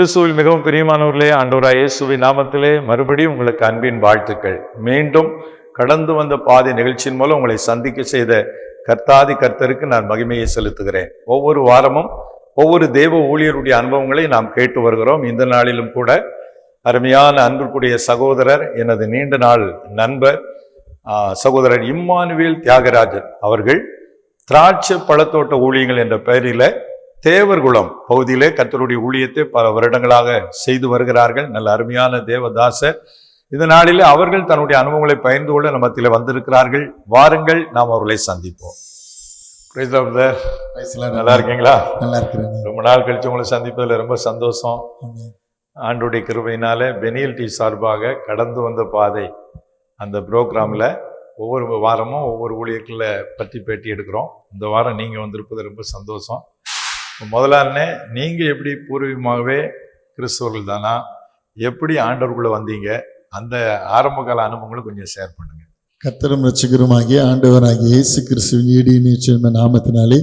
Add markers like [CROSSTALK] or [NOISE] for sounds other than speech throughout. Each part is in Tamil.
கிறிஸ்துவில் மிகவும் பிரியமானவர்களே ஆண்டோரா இயேசுவின் நாமத்திலே மறுபடியும் உங்களுக்கு அன்பின் வாழ்த்துக்கள். மீண்டும் கடந்து வந்த பாதை நிகழ்ச்சியின் மூலம் உங்களை சந்திக்க செய்த கர்த்தாதி கர்த்தருக்கு நான் மகிமையை செலுத்துகிறேன். ஒவ்வொரு வாரமும் ஒவ்வொரு தேவ ஊழியருடைய அனுபவங்களை நாம் கேட்டு வருகிறோம். இந்த நாளிலும் கூட அருமையான அன்பிற்குரிய சகோதரர் எனது நீண்ட நாள் நண்பர் சகோதரர் இம்மானுவேல் தியாகராஜன் அவர்கள் திராட்சை பழத்தோட்ட ஊழியங்கள் என்ற பெயரில் தேவர்குளம் பகுதியிலே கர்த்தருடைய ஊழியத்தை பல வருடங்களாக செய்து வருகிறார்கள். நல்ல அருமையான தேவதாசர் இந்த நாளிலே அவர்கள் தன்னுடைய அனுபவங்களை பகிர்ந்து கொள்ள நம்ம மத்தியில வந்திருக்கிறார்கள். வாருங்கள் நாம் அவர்களை சந்திப்போம். நல்லா இருக்கீங்களா? நல்லா இருக்கிறேன். ரொம்ப நாள் கழிச்சு உங்களை சந்திப்பதில் ரொம்ப சந்தோஷம். ஆண்டுடைய கிருபையினால பெனியல் டி சார்பாக கடந்து வந்த பாதை அந்த ப்ரோக்ராமில் ஒவ்வொரு வாரமும் ஒவ்வொரு ஊழியர்களை பற்றி பேட்டி எடுக்கிறோம். இந்த வாரம் நீங்கள் வந்திருப்பது ரொம்ப சந்தோஷம். முதலானே நீங்கள் எப்படி பூர்வீகமாகவே கிறிஸ்தவர்கள் தானா? எப்படி ஆண்டவருக்குள்ளே வந்தீங்க? அந்த ஆரம்பகால அனுபவங்களை கொஞ்சம் ஷேர் பண்ணுங்க. கர்த்தரும் ரட்சகருமாகிய ஆண்டவராகிய இயேசு கிறிஸ்துவின் நிச்சயம நாமத்தினாலே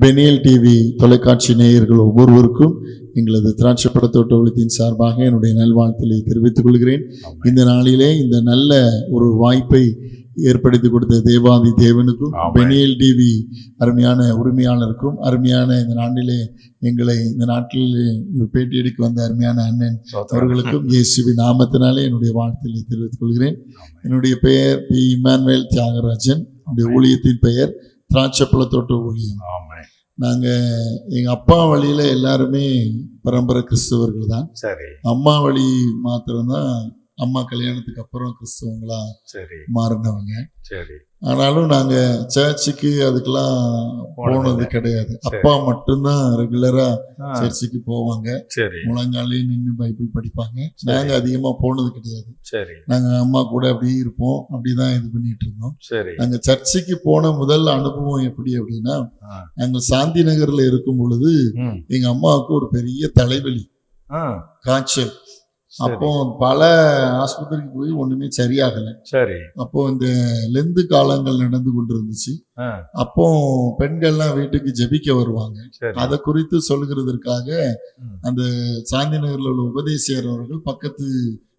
பெனியல் டிவி தொலைக்காட்சி நேயர்கள் ஒவ்வொருவருக்கும் எங்களது திராட்சை படத்தோட்ட ஒழுத்தின் சார்பாக என்னுடைய நல்வாழ்த்தலை தெரிவித்துக் கொள்கிறேன். இந்த நாளிலே இந்த நல்ல ஒரு வாய்ப்பை ஏற்படுத்தி கொடுத்த தேவாதி தேவனுக்கும். பெனியல் டிவி அருமையான உரிமையாளருக்கும் அருமையான இந்த நாட்டிலே எங்களை இந்த நாட்டில் பேட்டி எடுக்க வந்த அருமையான அண்ணன் அவர்களுக்கும் இயேசுவின் நாமத்தினாலே என்னுடைய வாழ்த்துக்களை தெரிவித்துக் கொள்கிறேன். என்னுடைய பெயர் பி. இமானுவேல் தியாகராஜன். என்னுடைய ஊழியத்தின் பெயர் திராட்சப்பழத்தோட்ட ஊழியம். ஆமாம் நாங்கள் எங்கள் அப்பா வழியில் எல்லாருமே பரம்பரை கிறிஸ்தவர்கள் தான். அம்மா வழி மாத்திரம்தான் அம்மா கல்யாணத்துக்கு அப்புறம் கிறிஸ்தவங்களா சரி. மாறினவங்க. சரி. ஆனாலும் நாங்கள் சர்ச்சுக்கு அதுக்கெல்லாம் போனது கிடையாது. அப்பா மட்டும்தான் ரெகுலராக ஆ, சர்ச்சுக்கு போவாங்க. சரி. முழங்காலே நின்று பைபிள் படிப்பாங்க. நாங்க அதிகமா போனது கிடையாது. நாங்க அம்மா கூட அப்படியே இருப்போம். அப்படிதான் இது பண்ணிட்டு இருந்தோம். நாங்க சர்ச்சுக்கு போன முதல் அனுபவம் எப்படி அப்படின்னா நாங்க சாந்தி நகர்ல இருக்கும் பொழுது எங்க அம்மாவுக்கு ஒரு பெரிய தலைவலி. காய்ச்சல். அப்போ பல ஆஸ்பத்திரிக்கு போய் ஒண்ணுமே சரியாகல. சரி. அப்போ இந்த லெந்து காலங்கள் நடந்து கொண்டு இருந்துச்சு ஆ, அப்போ பெண்கள்லாம் வீட்டுக்கு ஜெபிக்க வருவாங்க. அதை குறித்து சொல்கிறதற்காக. அந்த சாந்தி நகர்ல உள்ள உபதேசியர் அவர்கள் பக்கத்து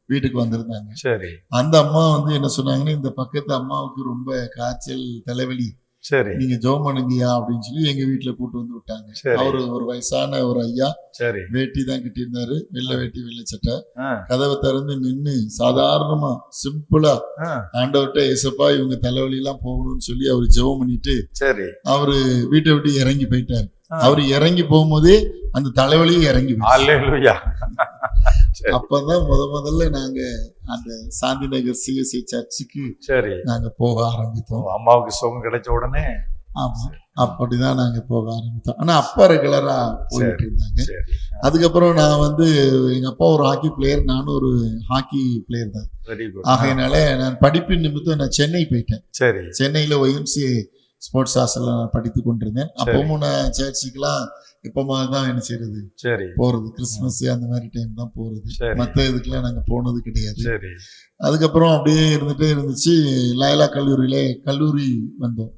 வீட்டுக்கு வந்திருந்தாங்க. சரி. அந்த அம்மா வந்து என்ன சொன்னாங்கன்னா இந்த பக்கத்து அம்மாவுக்கு ரொம்ப காய்ச்சல் தலைவலி சரி. நீங்க ஜோம் பண்ணுங்கய்யா அப்படின்னு சொல்லி எங்க வீட்டுல கூட்டு வந்து விட்டாங்க. அவரு ஒரு வயசான ஒரு ஐயா. சரி. வேட்டி தான் கட்டியிருந்தாரு. வெள்ளை வேட்டி வெள்ளை சட்டை. கதவை திறந்து நின்னு சாதாரணமா சிம்பிளா ஆண்டவர்கிட்ட ஏசப்பா இவங்க தலைவலி எல்லாம் போகணும்னு சொல்லி அவர் ஜெபம் பண்ணிட்டு சரி. அவரு வீட்டை விட்டு இறங்கி போயிட்டாரு. அவரு இறங்கி போகும்போதே அந்த தலைவலியும் இறங்கி அப்பதான் முத முதல்ல நாங்க அந்த சாந்தி நகர் சிஎஸ்சி சர்ச்சுக்கு சரி. நாங்க போக ஆரம்பித்தோம். அம்மாவுக்கு சுகம் கிடைச்ச உடனே? ஆமா. அப்படிதான் நாங்க போக ஆரம்பித்தோம். ஆனா அப்பா ரெகுலரா போயிட்டு இருந்தாங்க. அதுக்கப்புறம் நான் வந்து எங்க அப்பா ஒரு ஹாக்கி பிளேயர் நானும் ஒரு ஹாக்கி பிளேயர் தான். ஆகையினால நான் படிப்பின் நிமித்தம் நான் சென்னை போயிட்டேன். சரி. சென்னையில ஒய்எம்சி ஸ்போர்ட்ஸ் ஹாஸ்டல்ல நான் படித்து கொண்டிருந்தேன். அப்பவும் நான் சர்ச்சுக்கெல்லாம் எப்பமா தான் என்ன செய்யறது சரி. போறது. கிறிஸ்மஸ் அந்த மாதிரி டைம் தான் போறது. மத்த இதுக்கெல்லாம் நாங்க போனது கிடையாது. சரி. அதுக்கப்புறம் அப்படியே இருந்துட்டே இருந்துச்சு. லயலா கல்லூரியில கல்லூரி வந்தோம்.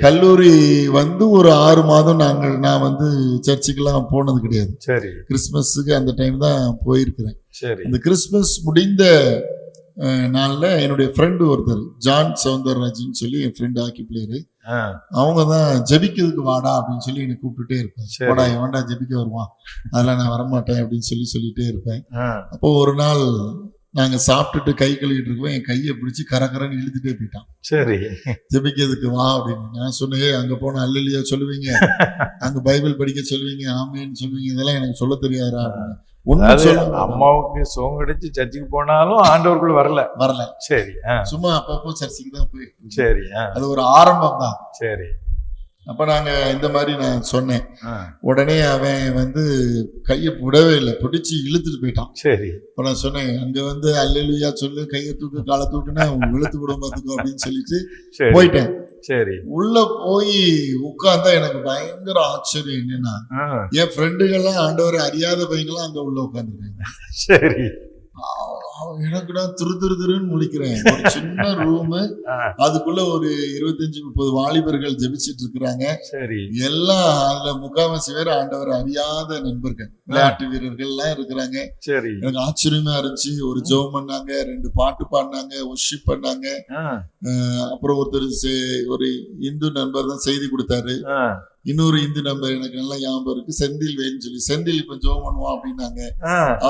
கல்லூரி வந்து ஒரு ஆறு மாதம் நாங்கள் நான் வந்து சர்ச்சுக்கெல்லாம் போனது கிடையாது. சரி. கிறிஸ்மஸுக்கு அந்த டைம் தான் போயிருக்கிறேன். சரி. அந்த கிறிஸ்மஸ் முடிந்த நாள்ல என்னுடைய ஃப்ரெண்டு ஒருத்தர் ஜான் சவுந்தரராஜன் சொல்லி என் ஃப்ரெண்டு ஹாக்கி பிளேயரு அவங்க தான் ஜெபிக்கிறதுக்கு வாடா அப்படின்னு சொல்லி என்னை கூப்பிட்டுட்டே இருப்பேன். வாடா எவன்டா ஜெபிக்க வருவான். அதெல்லாம் நான் வரமாட்டேன் அப்படின்னு சொல்லி சொல்லிட்டே இருப்பேன். அப்போ ஒரு நாள் நாங்க சாப்பிட்டுட்டு கை கழுவிட்டு இருக்கோம். என் கையை பிடிச்சி கரகரன்னு இழுத்துட்டே போயிட்டான். சரி. ஜெபிக்கிறதுக்கு வா அப்படின்னு. நான் சொன்னேன் "ஏய், அங்க போன அல்லலியா சொல்லுவீங்க? அங்க பைபிள் படிக்க சொல்லுவீங்க? ஆமேன்னு சொல்லுவீங்க? இதெல்லாம் எனக்கு சொல்ல தெரியாதா அப்படின்னு. அம்மாவுக்கு சுகம் கிடைச்சு சர்ச்சுக்கு போனாலும் ஆண்டவருக்குள்ள வரல. வரல. சரி சும்மா அப்பப்போ சர்ச்சுக்கு தான் இருந்தேன். சரி அது ஒரு ஆரம்பம் தான். சரி. அப்ப நாங்க இந்த மாதிரி நான் சொன்னேன். உடனே அவன் வந்து கையை விடவே இல்லை பிடிச்சி இழுத்துட்டு போயிட்டான். சரி. அப்ப நான் சொன்னேன் அங்க வந்து அல்லேலூயா சொல்லு கையை தூக்கு காலை தூக்குன்னா இழுத்து விட பார்த்துக்கோ அப்படின்னு சொல்லிட்டு போயிட்டேன். சரி. உள்ள போய் உட்கார்ந்தா எனக்கு பயங்கர ஆச்சரியம் என்னன்னா என் ஃப்ரெண்டுகள்லாம் ஆண்டவரை அறியாத பையங்களாம் அங்க உள்ள உட்காந்துருக்காங்க சரி. அவன் எனக்கு நான் திரு திரு திருன்னு முழிக்கிறேன். ஒரு சின்ன ரூமு. அதுக்குள்ள ஒரு இருபத்தஞ்சு முப்பது வாலிபர்கள் ஜெபிச்சிட்டு இருக்கிறாங்க. சரி. எல்லாம் அதுல முக்காவாசி பேர் ஆண்டவர் அறியாத நண்பர்கள். விளையாட்டு வீரர்கள் எல்லாம் இருக்கிறாங்க. சரி. எனக்கு ஆச்சரியமா இருந்துச்சு. ஒரு ஜெபம் பண்ணாங்க ரெண்டு பாட்டு பாடினாங்க ஒர்ஷிப் பண்ணாங்க. அப்புறம் ஒருத்தர் ஒரு இந்து நண்பர் தான் செய்தி கொடுத்தாரு. இன்னொரு இந்து நண்பர் எனக்கு நல்லா ஞாபகம் இருக்கு. செந்தில் வேன்னு சொல்லி. செந்தில் இப்ப ஜெபம் பண்ணுவோம் அப்படின்னாங்க.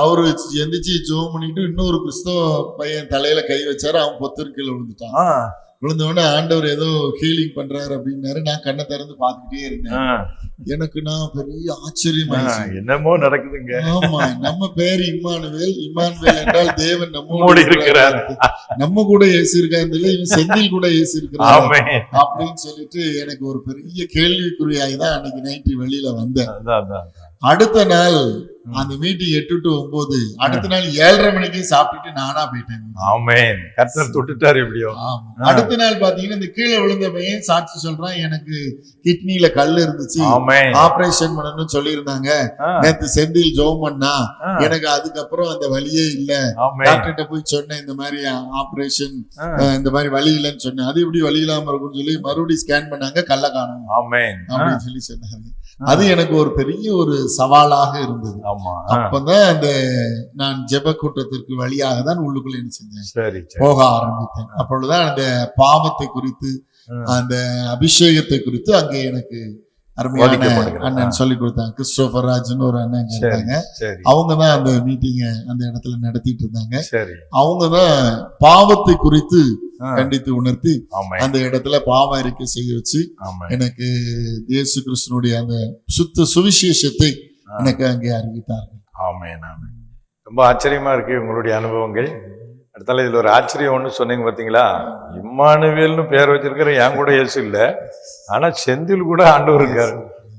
அவரு எந்திரிச்சு ஜெபம் பண்ணிட்டு இன்னொரு கிறிஸ்தவ பையன் தலையில கை வச்சாரு. அவன் பொத்தர் கீழே விழுந்துட்டான். விழுந்த உடனே ஆண்டவர் ஏதோ ஹீலிங் பண்றாரு அப்படின்னாரு. நான் கண்ணை திறந்து பார்த்துக்கிட்டே இருந்தேன். எனக்கு நான் பெரிய ஆ, ஆச்சரியமாயிடுச்சு என்னமோ நடக்குதுங்க. ஆமா நம்ம பேர் இம்மானுவேல். இம்மானுவேல் என்றால் தேவன் நம்ம மூடி இருக்கிறார். நம்ம கூட ஏசி இருக்காரு இவன் செந்தில் கூட ஏசி இருக்கிறார் அப்படின்னு சொல்லிட்டு எனக்கு ஒரு பெரிய கேள்விக்குறியாகி தான் அன்னைக்கு நைட்டு வெளியில வந்தேன். அடுத்த நாள் அந்த மீட்டிங் எட்டு டு ஒன்பது. அடுத்த நாள் ஏழரை மணிக்கு சாப்பிட்டுட்டு நானா போயிட்டேன். ஆமென். கர்த்தர் தொட்டுட்டாரு எப்படியோ. ஆமா. அடுத்த நாள் பாத்தீங்கன்னா இந்த கீழே விழுந்த பையன் சாட்சி சொல்றான் எனக்கு கிட்னில கல் இருந்துச்சு. ஆபரேஷன் பண்ணணும்னு சொல்லியிருந்தாங்க. நேத்து செந்தில் ஜோம் பண்ணா எனக்கு அதுக்கப்புறம் அந்த வழியே இல்ல. டாக்டர்கிட்ட போய் சொன்னேன் இந்த மாதிரி ஆபரேஷன் இந்த மாதிரி வலி இல்லைன்னு சொன்னேன். அது எப்படி வலி இல்லாம இருக்கும்னு சொல்லி மறுபடியும் ஸ்கேன் பண்ணாங்க கல்ல காணும். அப்படின்னு சொல்லி சொன்னாங்க அது எனக்கு ஒரு பெரிய ஒரு சவாலாக இருந்தது. ஆமா. அப்பதான் அந்த நான் ஜெப கூட்டத்திற்கு வழியாக தான் உள்ளுக்குள்ள என்ன செஞ்சேன். போக ஆரம்பித்தேன். அப்பொழுதுதான் அந்த பாவத்தை குறித்து. அந்த அபிஷேகத்தை குறித்து அங்கே எனக்கு அருமையான. அண்ணன் சொல்லி கொடுத்தாங்க. கிறிஸ்டோபர் ராஜ்னு ஒரு அண்ணன் இருந்தாங்க. அவங்க தான் அந்த மீட்டிங்கை அந்த இடத்துல நடத்திட்டு இருந்தாங்க. அவங்க தான் பாவத்தை குறித்து கண்டித்து உணர்த்தி அந்த இடத்துல பாவ அறிக்கை செய்ய வச்சு எனக்கு இயேசு கிறிஸ்தனுடைய அந்த சுத்த சுவிசேஷத்தை. எனக்கு அங்கே அறிவித்தார்கள். ஆமென் ஆமென் ரொம்ப ஆச்சரியமா இருக்கு உங்களுடைய அனுபவங்கள். அடுத்தால இதுல ஒரு ஆச்சரியம் ஒண்ணு சொன்னீங்க பாத்தீங்களா இம்மானுவேல்னு பேர் வச்சிருக்கிற என் கூட இயேசு இல்ல. ஆனா செந்தில் கூட ஆண்டவர் இருக்காரு.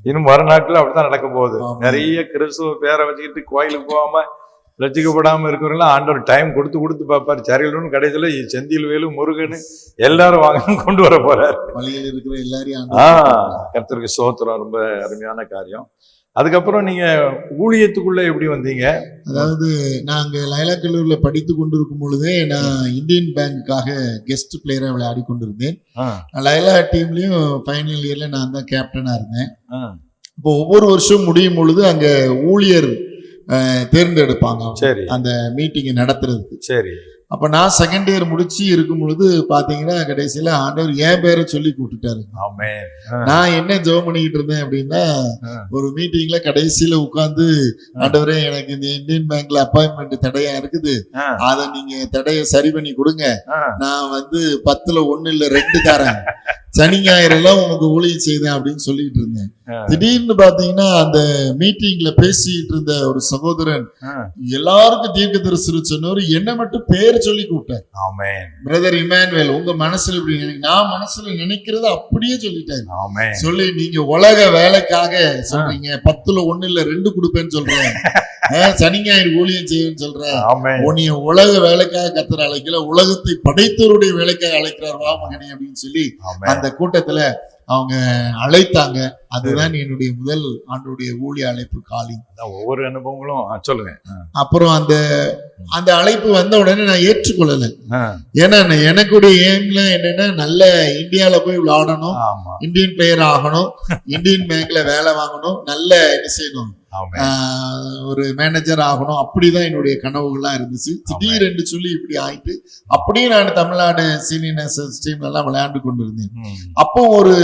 இன்னும் மறுநாட்கள் அப்படித்தான் நடக்க போகுது. நிறைய கிறிஸ்துவ பேரை வச்சுக்கிட்டு கோயிலுக்கு போகாம ரசிக்கப்படாம இருக்கிறவங்களாம் ஆண்டவர் டைம் கொடுத்து கொடுத்து பார்ப்பாரு. சரியில்லைன்னு கடைசியில செந்தில் வேலு முருகன் எல்லாரும் வாங்க கொண்டு வர போறாரு. வழியில் இருக்கிற எல்லாரையும் ஆ கர்த்தருக்கு சோத்திரம் ரொம்ப அருமையான காரியம். அதுக்கப்புறம் நீங்க ஊழியத்துக்குள்ள எப்படி வந்தீங்க? அதாவது நாங்க லைலா கல்லூரில படித்து கொண்டிருக்கும் பொழுதே நான் இந்தியன் பேங்க்குக்காக கெஸ்ட் பிளேயரா விளையாடி கொண்டிருந்தேன். லைலா டீம்லயும் ஃபைனல் இயர்ல நான் தான் கேப்டனா இருந்தேன். இப்போ ஒவ்வொரு வருஷம் முடியும் பொழுது அங்க ஊழியர் தேர்ந்தெடுப்பாங்க சரி. அந்த மீட்டிங்கை நடத்துறதுக்கு. சரி. அப்ப நான் செகண்ட் இயர் முடிச்சு இருக்கும் பொழுது பாத்தீங்கன்னா கடைசியில ஆண்டவர் என் பேரை சொல்லி கூப்பிட்டுட்டாரு. நான் என்ன ஜெபம் பண்ணிக்கிட்டு இருந்தேன் அப்படின்னா. ஒரு மீட்டிங்ல கடைசியில உட்கார்ந்து ஆண்டவரே எனக்கு இந்த இந்தியன் பேங்க்ல அப்பாயின்மெண்ட் தடையா இருக்குது. அத நீங்க தடைய சரி பண்ணி கொடுங்க. நான் வந்து பத்துல ஒண்ணு இல்ல ரெண்டு தரேன். சனி ஞாயிறு எல்லாம் உனக்கு ஊழியம் செய்தேன் அப்படின்னு சொல்லிட்டு இருந்தேன். திடீர்னு பாத்தீங்கன்னா அந்த மீட்டிங்ல பேசிட்டு இருந்த ஒரு சகோதரன். எல்லாருக்கும் தீர்க்க தரிசனம் சொன்னவர் என்ன மட்டும் பேர் சொல்லி கூப்பிட்டார். ஆமென். பிரதர் இமானுவேல் உங்க மனசுல இப்படி நான் மனசுல நினைக்கிறத அப்படியே சொல்லிட்டாரு. ஆமென். சொல்லி நீங்க உலக வேலைக்காக சொல்றீங்க. பத்துல ஒண்ணு இல்ல ரெண்டு கொடுப்பேன்னு சொல்றேன். [LAUGHS] சனி ஞாயிறு ஊழியம் சொல்றேன் ஆமென் உன்னைய உலக வேலைக்காக கத்தர் அழைக்கல உலகத்தை படைத்தவருடைய வேலைக்காக அழைக்கிறார் வா மகனே அப்படின்னு சொல்லி அந்த கூட்டத்துல அவங்க அழைத்தாங்க. அதுதான் என்னுடைய முதல் ஆண்டுடைய ஊழிய அழைப்பு காலி. ஒவ்வொரு அனுபவங்களும் ஆ, சொல்லுங்க. அப்புறம் அந்த அந்த அழைப்பு வந்த உடனே நான் ஏற்றுக்கொள்ளல. ஏன்னா எனக்குடைய எய்ம்ல என்னன்னா நல்ல இந்தியால போய் விளையாடணும். இந்தியன் பிளேயர் ஆகணும். இந்தியன் பேங்க்ல வேலை வாங்கணும். நல்ல என்ன செய்யணும். ஒரு மேனேஜர் ஆகணும். அப்படிதான் என்னுடைய கனவுகள்லாம் இருந்துச்சு. திடீரென்று சொல்லி இப்படி ஆயிட்டு அப்படியே நான் தமிழ்நாடு சீனியர் நேஷனல் டீம்ல எல்லாம் விளையாண்டு கொண்டிருந்தேன். அப்போ ஒரு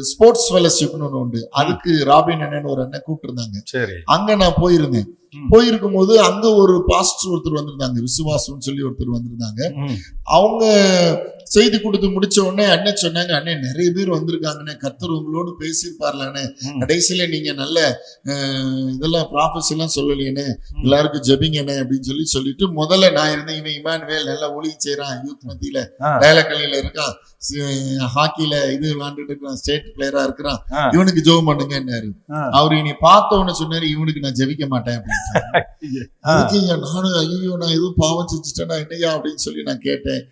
ஸ்போர்ட்ஸ் ஃபெலோஷிப்னு ஒன்று உண்டு. அதுக்கு ராபின் அண்ணன் ஒரு அண்ணன் கூப்பிட்டுருந்தாங்க. சரி. அங்க நான் போயிருந்தேன். போயிருக்கும் போது அங்க ஒரு பாஸ்டர் ஒருத்தர் வந்திருந்தாங்க விசுவாசம்னு சொல்லி ஒருத்தர் வந்திருந்தாங்க. அவங்க செய்தி கொடுத்து முடிச்ச உடனே அண்ணன் சொன்னாங்க அண்ணன் நிறைய பேர் வந்திருக்காங்கண்ணே கர்த்தர் உங்களோடு பேசியிருப்பார்ல அண்ணே ம். கடைசியில நீங்க நல்ல இதெல்லாம் ப்ராஃபஸ் எல்லாம் சொல்லலையேண்ணே. எல்லாருக்கும் ஜெபிங்கண்ணே அப்படின்னு சொல்லி சொல்லிட்டு முதல்ல நான் இருந்தேன். இவன் இமானுவேல் நல்லா ஊழியம் செய்யறான் யூத் மத்தியில. ஆ. வேலைக்கல்லையில இருக்கான் ஹாக்கில இது விளையாண்டுட்டு இருக்கான் ஸ்டேட் பிளேயரா இருக்கிறான். இவனுக்கு ஜெபம் பண்ணுங்கன்னாரு. அவர் இனி பார்த்த உடனே சொன்னாரு இவனுக்கு நான் ஜெபிக்க மாட்டேன் அப்படின்னு. ஐயா நானும் ஐயோ நான் எதுவும் பாவம் செஞ்சுட்டேனா என்னையா அப்படின்னு சொல்லி நான் கேட்டேன்.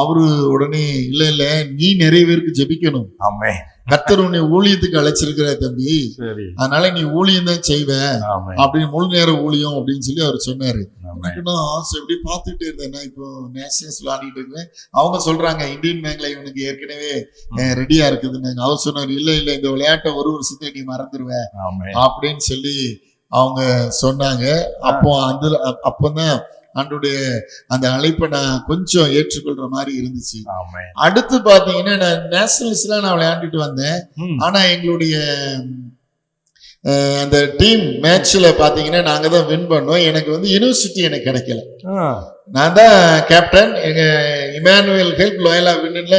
அவரு உடனே இல்ல இல்ல நீ நிறைய பேருக்கு ஜெபிக்கணும். ஆமே. கர்த்தர் உன்னை ஊழியத்துக்கு அழைச்சிருக்கிற தம்பி. அதனால நீ ஊழியம் தான் செய்வ. அப்படின்னு முழு நேர ஊழியம் அப்படின்னு சொல்லி அவர் சொன்னாரு. நான் ஆசை எப்படி பார்த்துட்டே இருந்தேன். நான் இப்போ நேஷனல்ஸ் விளையாடிட்டு இருக்கேன் அவங்க சொல்றாங்க இந்தியன் பேங்க்ல இவனுக்கு ஏற்கனவே ரெடியா இருக்குதுன்னு. அவர் சொன்னாரு இல்ல இல்ல இந்த விளையாட்டை ஒரு வருஷத்துல நீ மறந்துடுவ ஆமே. அப்படின்னு சொல்லி அவங்க சொன்னாங்க. அப்போ அந்த அ- அப்பதான் ஆண்டுடைய அந்த அழைப்பை நான் கொஞ்சம் ஏற்றுக்கொள்ற மாதிரி இருந்துச்சு. அடுத்து பாத்தீங்கன்னா நான் நேஷனல்ஸ்ல நான் விளையாண்டுட்டு வந்தேன். ஆனா எங்களுடைய அந்த டீம் மேட்ச்ல பாத்தீங்கன்னா நாங்க தான் வின் பண்ணோம். எனக்கு வந்து யூனிவர்சிட்டி எனக்கு கிடைக்கல. நான் தான் கேப்டன் எங்க இமானுவேல் ஹெல்ப் லோயலா வின்னுல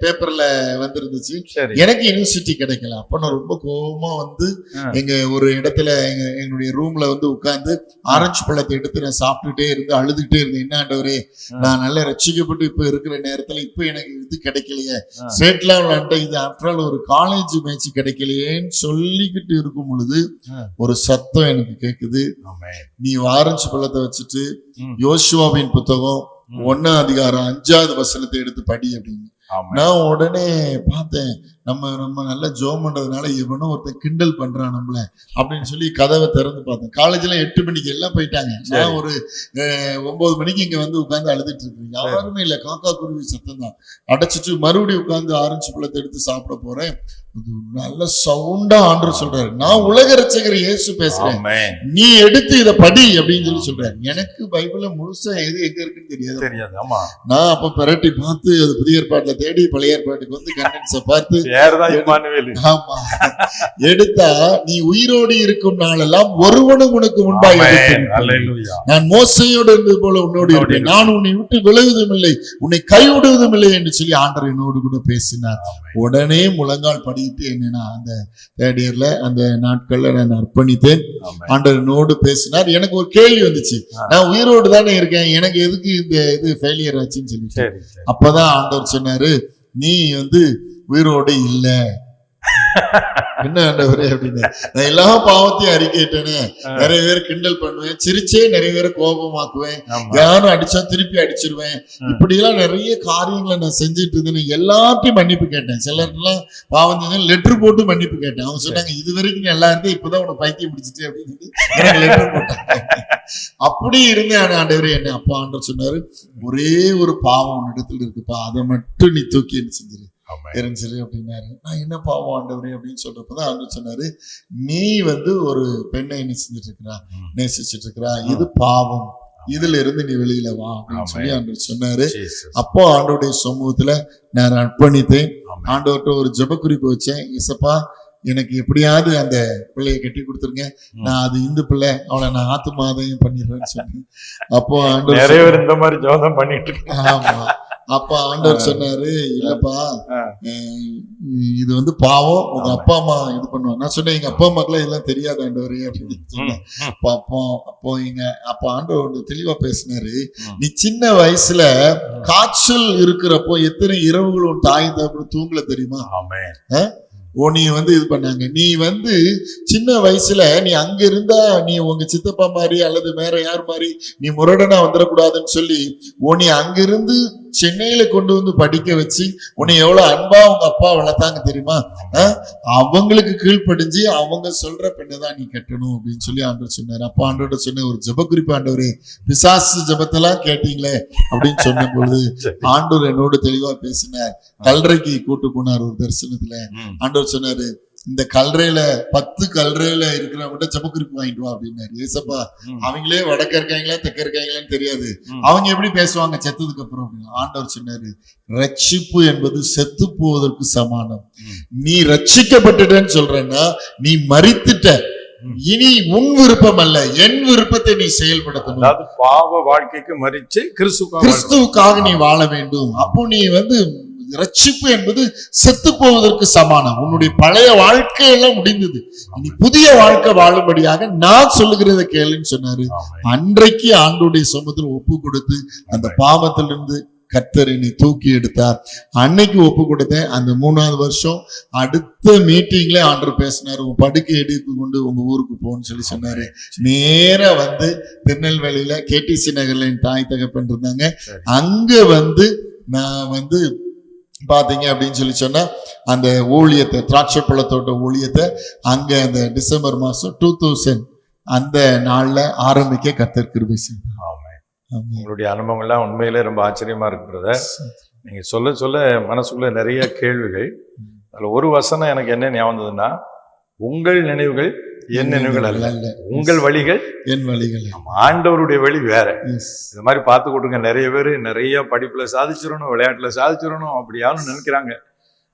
பேப்பர்ல வந்திருந்துச்சு எனக்கு யூனிவர்சிட்டி கிடைக்கல அப்ப நான் ரொம்ப கோவமா வந்து ஆ. எங்க ஒரு இடத்துல எங்க எங்களுடைய ரூம்ல வந்து உட்கார்ந்து ஆரஞ்சு பழத்தை எடுத்து நான் சாப்பிட்டுட்டே இருந்து அழுதுகிட்டே இருந்தேன் என்ன ஆண்டவரே ஆ. நான் நல்லா ரட்சிக்கப்பட்டு இப்ப இருக்கிற நேரத்துல இப்ப எனக்கு இது கிடைக்கலையே. ஸ்டேட்லாம் விளையாண்ட இது ஆஃப்டர் ஒரு காலேஜ் மேட்ச் கிடைக்கலையேன்னு சொல்லிக்கிட்டு இருக்கும் பொழுது. ஒரு சத்தம் எனக்கு கேக்குது ஆமே நீ ஆரஞ்சு பழத்தை வச்சுட்டு. யோசுவாவின் புத்தகம் ம். ஒன்னாம் அதிகாரம் அஞ்சாவது வசனத்தை எடுத்து படி அப்படின்னு. நான் உடனே பார்த்தேன். நம்ம நம்ம நல்லா ஜோம் பண்றதுனால இவனும் ஒருத்தன் கிண்டல் பண்றான் நம்மள அப்படின்னு சொல்லி கதவை திறந்து பார்த்தேன். காலேஜ்ல எட்டு மணிக்கு எல்லாம் போயிட்டாங்க. நான் ஒரு அஹ், ஒன்பது மணிக்கு இங்க வந்து உட்கார்ந்து அழுதுட்டு இருக்கேன். யாருமே இல்ல. காக்கா குருவி சத்தம் தான். அடைச்சிட்டு மறுபடியும் உட்கார்ந்து ஆரஞ்சு பழத்தை எடுத்து சாப்பிட போறேன். நல்ல சவுண்டா ஆண்டர் சொல்றாரு. நான் உலக ரட்சகர் இயேசு பேசுறேன். நீ எடுத்து இத படி அப்படின்னு சொல்லி சொல்றாரு. எனக்கு பைபிள்ல முழுசா எது எங்க இருக்குன்னு தெரியாது. தெரியாது. ஆமா. நான் அப்ப பிரட்டி பார்த்து அது புதிய ஏற்பாட்டுல தேடி பழைய ஏற்பாட்டுக்கு வந்து கண்டென்ஸை பார்த்து ஆமா. எடுத்தா நீ உயிரோடு இருக்கும் நாளெல்லாம் ஒருவனும் உனக்கு முன்பாக நான் மோசையோடு இருந்தது போல உன்னோடு இருப்பேன் நான் உன்னை விட்டு விலகுவதும் இல்லை. உன்னை கைவிடுவதும் இல்லை என்று சொல்லி ஆண்டவர் என்னோடு கூட பேசினார். உடனே முழங்கால் படிட்டு என்ன நான் அந்த தேர்ட் இயர்ல அந்த நாட்கள்ல நான் அர்ப்பணித்தேன். ஆமென். ஆண்டவர் என்னோடு பேசினார். எனக்கு ஒரு கேள்வி வந்துச்சு. நான் உயிரோடு தானே இருக்கேன். எனக்கு எதுக்கு இந்த இது ஃபெயிலியர் ஆச்சுன்னு சரி. அப்பதான் ஆண்டவர் சொன்னாரு நீ வந்து உயிரோடு இல்ல. என்ன ஆண்டவரே அப்படின்னு. நான் எல்லா பாவத்தையும் அறிக்கையிட்டேனே. ஆ. நிறைய பேர் கிண்டல் பண்ணுவேன். சிரிச்சே நிறைய பேரை கோபமாக்குவேன். யாரும் அடிச்சா திருப்பி அடிச்சிருவேன். இப்படி எல்லாம் நிறைய காரியங்களை நான் செஞ்சுட்டு இருந்தேன் எல்லாத்தையும் மன்னிப்பு கேட்டேன். சிலர்லாம் பாவம் செஞ்சு லெட்டர் போட்டு மன்னிப்பு கேட்டேன். அவங்க சொன்னாங்க இது வரைக்கும் நல்லா இருந்து இப்பதான் உனக்கு பைத்தியம் பிடிச்சிட்டு அப்படின்னு சொல்லி லெட்டர் போட்டாங்க. அப்படி இருந்தேன் ஆண்டவரே என்ன. அப்பா ஆண்டவர் சொன்னாரு ஒரே ஒரு பாவம் உன்னிடத்துல இருக்குப்பா. அதை மட்டும் நீ தூக்கி என்ன செஞ்சிரு. எரிஞ்சிரு அப்படின்னாரு. நான் என்ன பாவம் ஆண்டவரே அப்படின்னு சொல்றப்பதான் ஆண்டவர் சொன்னாரு நீ வந்து ஒரு பெண்ணை என்ன செஞ்சுட்டு இருக்கிறா. நேசிச்சிட்டு இருக்கிறா இது பாவம். இதுல இருந்து நீ வெளியில வா. அப்படின்னு சொல்லி. ஆண்டவர் சொன்னாரு. அப்போ ஆண்டவருடைய சமூகத்துல நான் அர்ப்பணித்தேன். ஆண்டவர்கிட்ட ஒரு ஜெப குறிப்பு வச்சேன். இசப்பா எனக்கு எப்படியாவது அந்த பிள்ளையை கட்டி கொடுத்துருங்க. நான் அது இந்து பிள்ளை அவளை நான் ஆத்து மாதையும் பண்ணிடுறேன்னு சொல்லி. அப்போ ஆண்டவர் நிறைய பேர் இந்த மாதிரி ஜோதம் பண்ணிட்டு ஆமா. அப்ப ஆண்டவர் சொன்னாரு இல்லப்பா இது வந்து பாவம் உங்க. அப்பா அம்மா இது பண்ணுவாங்க. நான் சொன்னேன் எங்க அப்பா அம்மாக்கெல்லாம் இதெல்லாம் தெரியாது ஆண்டவரே அப்படின்னு சொன்னேன். அப்போ அப்போ எங்க அப்ப ஆண்டவர் ஒண்ணு தெளிவா பேசினாரு. நீ சின்ன வயசுல காய்ச்சல் இருக்கிறப்போ எத்தனை இரவுகள் உன் தாய் தகப்பன் தூங்கல தெரியுமா? ஆமென். ஓ நீ வந்து இது பண்ணாங்க. நீ வந்து சின்ன வயசுல நீ அங்க இருந்தா நீ உங்க சித்தப்பா மாதிரி அல்லது வேற யார் மாதிரி நீ முரடனா வந்துடக்கூடாதுன்னு சொல்லி ஓ நீ அங்கிருந்து சென்னையில கொண்டு வந்து படிக்க வச்சு உன்னை எவ்வளவு அன்பா உங்க அப்பா வளர்த்தாங்க தெரியுமா அவங்களுக்கு கீழ்ப்படிஞ்சு அவங்க சொல்ற பெண்ணை தான் நீ கட்டணும் அப்படின்னு சொல்லி ஆண்டவர் சொன்னார் அப்பா ஆண்டோட சொன்ன ஒரு ஜெப குறிப்பு ஆண்டவரே பிசாசு ஜெபத்தெல்லாம் கேட்டீங்களே அப்படின்னு சொன்ன பொழுது. [LAUGHS] ஆண்டவர் என்னோட தெளிவா பேசினார் கல்றைக்கு கூட்டு போனார் ஒரு தரிசனத்துல. ஆண்டவர் சொன்னாரு இந்த கல்றையில பத்து கல்றையில இருக்கிறவங்கிட்ட ஜெபக்குறிப்பு வாங்கிட்டு வா அப்படின்னாரு. ஏசப்பா. அவங்களே வடக்க இருக்காங்களா தெக்க இருக்காங்களான்னு தெரியாது. அவங்க எப்படி பேசுவாங்க? செத்ததுக்கு அப்புறம் அப்படின்னு ஆண்டவர் சொன்னாரு ரட்சிப்பு என்பது செத்து போவதற்கு சமானம். நீ ரட்சிக்கப்பட்டுட்டேன்னு சொல்றேன்னா நீ மறித்துட்ட. இனி உன் விருப்பம் அல்ல என் விருப்பத்தை நீ செயல்படுத்தணும். அதாவது பாவ வாழ்க்கைக்கு மறிச்சு கிறிஸ்துக்காக கிறிஸ்துவுக்காக நீ வாழ வேண்டும். அப்போ நீ வந்து ரட்சிப்பு என்பது செத்து போவதற்கு சமானம். உன்னுடைய பழைய வாழ்க்கையெல்லாம் முடிந்தது. இனி புதிய வாழ்க்கை வாழும்படியாக நான் சொல்லுகிறத கேளுன்னு சொன்னாரு. அன்றைக்கு ஆண்டுடைய சமூகத்தில் ஒப்பு கொடுத்து அந்த பாவத்திலிருந்து கர்த்தர் என்னை தூக்கி எடுத்தார். அன்னைக்கு ஒப்பு கொடுத்தேன். அந்த மூணாவது வருஷம் அடுத்த மீட்டிங்ல ஆண்டவர் பேசினாரு. உன் படுக்கை எடுத்து கொண்டு உங்க ஊருக்கு போன்னு சொல்லி சொன்னாரு. நேரா வந்து திருநெல்வேலியில கேடிசி நகர்ல என் தாய் தகப்பன் இருந்தாங்க. அங்க வந்து நான் வந்து பாத்தீங்க அப்படின்னு சொல்லி சொன்னா அந்த ஊழியத்தை திராட்சை பழத்தோட்ட ஊழியத்தை அங்க அந்த டிசம்பர் மாசம் டூ தௌசண்ட் அந்த நாள்ல ஆரம்பிக்க கர்த்தர் கிருபை. உங்களுடைய அனுபவங்கள்லாம் உண்மையிலே ரொம்ப ஆச்சரியமா இருக்கு பிரதர் நீங்க சொல்ல சொல்ல மனசுக்குள்ள நிறைய கேள்விகள். அதுல ஒரு வசனம் எனக்கு என்ன ஞாபகம் உங்கள் நினைவுகள் என் நினைவுகள் அல்ல. உங்கள் வழிகள்? என் வழிகள். ஆண்டவருடைய வழி வேற. இது மாதிரி பார்த்து கொடுங்க. நிறைய பேர் நிறைய படிப்புல சாதிச்சிடணும் விளையாட்டுல சாதிச்சிடணும் அப்படியான்னு நினைக்கிறாங்க.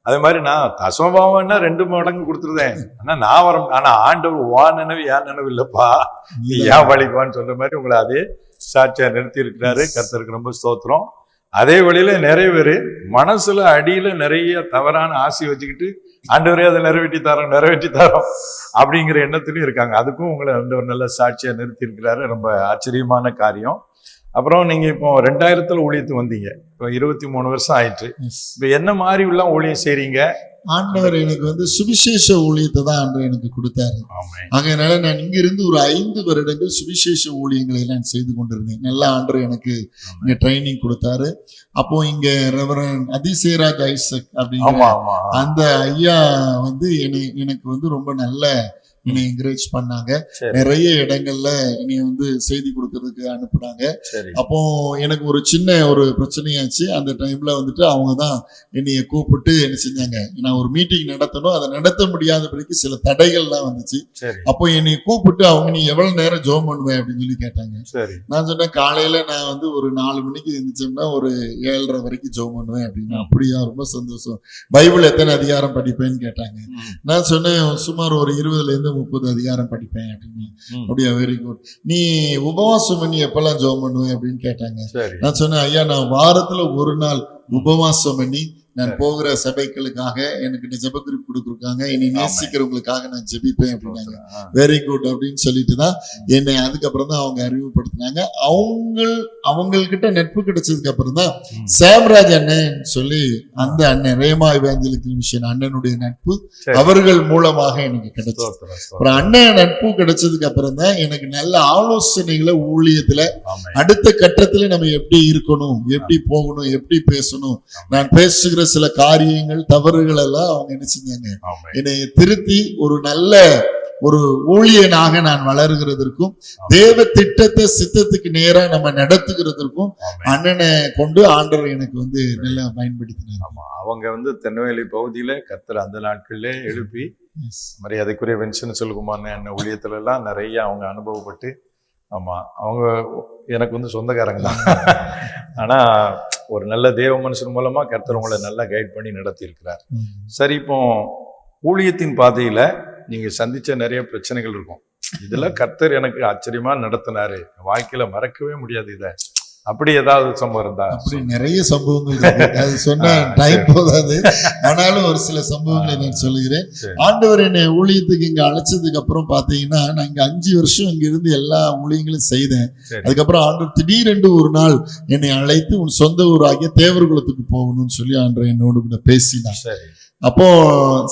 அதே மாதிரி நான் தசமபாவம்னா ரெண்டு மடங்கு கொடுத்துருதேன் ஆனா நான் வர ஆனா ஆண்டவர் வா நினைவு ஏன் நினைவு இல்லப்பா. நீ ஏன் வழிக்கு வான்னு சொல்ற மாதிரி உங்களை அதே சாட்சியா நிறுத்தி இருக்கிறாரு. கர்த்தருக்கு ரொம்ப ஸ்தோத்திரம். அதே வழியில நிறைய பேர் மனசுல அடியில நிறைய தவறான ஆசை வச்சுக்கிட்டு ஆண்டவரே அதை நிறைவேற்றி தரோம் நிறைவேற்றி தரோம் அப்படிங்கிற எண்ணத்திலும் இருக்காங்க. அதுக்கும் உங்களை வந்து ஒரு நல்ல சாட்சியா நிறுத்தி இருக்கிறாரு ரொம்ப ஆச்சரியமான காரியம். அப்புறம் நீங்க இப்போ ரெண்டாயிரத்துல ஊழியத்து வந்தீங்க. இப்போ இருபத்தி மூணு வருஷம் ஆயிட்டு. இப்போ என்ன மாதிரி உள்ள ஊழியம் செய்றீங்க? ஆண்டவர் எனக்கு வந்து சுவிசேஷ ஊழியத்தை தான் ஆண்டவர் எனக்கு கொடுத்தாரு. ஆகையினால நான் இங்கிருந்து ஒரு ஐந்து வருடங்கள் சுவிசேஷ ஊழியங்களை நான் செய்து கொண்டிருந்தேன். நல்ல ஆண்டவர் எனக்கு இங்க ட்ரைனிங் கொடுத்தாரு. அப்போ இங்க ரெவரன் அதிசயராஜ் ஐசக் அப்படிங்கிற அந்த ஐயா வந்து எனக்கு வந்து ரொம்ப நல்ல என்னை என்கரேஜ் பண்ணாங்க. நிறைய இடங்கள்ல என்னை வந்து செய்தி கொடுக்கறதுக்கு அனுப்புனாங்க. அப்போ எனக்கு ஒரு சின்ன ஒரு பிரச்சனையாச்சு. அந்த டைம்ல வந்துட்டு அவங்க தான் என்னைய கூப்பிட்டு என்ன செஞ்சாங்க. நான் ஒரு மீட்டிங் நடத்தணும். அதை நடத்த முடியாதபடிக்கு சில தடைகள்லாம் வந்துச்சு. அப்போ என்னை கூப்பிட்டு அவங்க நீ எவ்வளவு நேரம் ஜோம் பண்ணுவேன் அப்படின்னு சொல்லி கேட்டாங்க. நான் சொன்னேன் காலையில நான் வந்து ஒரு நாலு மணிக்கு எழுந்திரிச்சோம்னா ஒரு ஏழரை வரைக்கும் ஜோம் பண்ணுவேன். அப்படின்னு. அப்படியா? ரொம்ப சந்தோஷம். பைபிள் எத்தனை அதிகாரம் படிப்பேன்னு கேட்டாங்க. நான் சொன்னேன் சுமார் ஒரு இருபதுல இருந்து முப்பது அதிகாரம் படிப்பேன் அப்படின்னு. அப்படியா வெரி குட் நீ உபவாசம் பண்ணி எப்பெல்லாம் ஜெபம் பண்ணுவேன் அப்படின்னு கேட்டாங்க. நான் சொன்னேன் ஐயா நான் வாரத்துல ஒரு நாள் உபவாசம் பண்ணி நான் போகிற சபைகளுக்காக எனக்கு இந்த ஜெப குறிப்பு கொடுக்குறாங்க என்னை நேசிக்கிறவங்களுக்காக நான் ஜெபிப்பேன் அப்படின்னாங்க. வெரி குட் அப்படின்னு சொல்லிட்டு தான் என்னை அதுக்கப்புறம் தான் அவங்க அறிமுகப்படுத்தினாங்க. அவங்க அவங்கக்கிட்ட நட்பு கிடைச்சதுக்கு அப்புறம் தான். சாம்ராஜ் அண்ணன் சொல்லி அந்த அண்ணன் ரேமா இவாஞ்சலிக்கல் மிஷன் அண்ணனுடைய நட்பு. அவர்கள் மூலமாக எனக்கு கிடைச்சது. அப்புறம் அண்ணன் நட்பு கிடைச்சதுக்கு அப்புறம் தான் எனக்கு நல்ல ஆலோசனைகளை ஊழியத்துல. அடுத்த கட்டத்துல நம்ம எப்படி இருக்கணும் எப்படி போகணும் எப்படி பேசணும். நான் பேசுகிற சில காரியங்கள் தவறுகள் எல்லாம் அவங்க என்ன செஞ்சாங்க. என்னை திருத்தி ஒரு நல்ல ஒரு ஊழியனாக நான் வளருகிறதற்கும் தேவ திட்டத்தை சித்தத்துக்கு நேரா நம்ம நடத்துகிறதற்கும். அண்ணனை கொண்டு ஆண்டவர் எனக்கு வந்து நல்லா பயன்படுத்தினார். ஆமா. அவங்க வந்து தென்னைவேலி பகுதியில கர்த்தர் அந்த நாட்கள்ல எழுப்பி மரியாதைக்குரிய வென்சன் செல்குமார் அண்ணன் ஊழியத்துல எல்லாம் நிறைய அவங்க அனுபவப்பட்டு ஆமா. அவங்க எனக்கு வந்து சொந்தக்காரங்க தான். ஆனா ஒரு நல்ல தேவ மனுஷன் மூலமா கர்த்தர் உங்களை நல்லா கைட் பண்ணி நடத்தி இருக்கிறார் ம். சரி இப்போ ஊழியத்தின் பாதையில நீங்க சந்திச்ச நிறைய பிரச்சனைகள் இருக்கும். இதெல்லாம் கர்த்தர் எனக்கு ஆச்சரியமா நடத்தினாரு. வாழ்க்கையில மறக்கவே முடியாது இத. அப்படி ஏதாவது சம்பவம் இருந்தா? அப்படி நிறைய சம்பவங்கள் அது சொன்ன டைம் போதாது ஆனாலும் ஒரு சில சம்பவங்களை நான் சொல்லுகிறேன். ஆண்டவர் என்னை ஊழியத்துக்கு இங்க அழைச்சதுக்கு அப்புறம் பாத்தீங்கன்னா நான் இங்க அஞ்சு வருஷம் இங்க இருந்து எல்லா ஊழியங்களும் செய்தேன். அதுக்கப்புறம் ஆண்டவர் திடீரென்று ஒரு நாள் என்னை அழைத்து உன் சொந்த ஊராகிய தேவர்குலத்துக்கு போகணும்னு சொல்லி ஆண்டவர் என்னோடு கூட பேசினார். அப்போ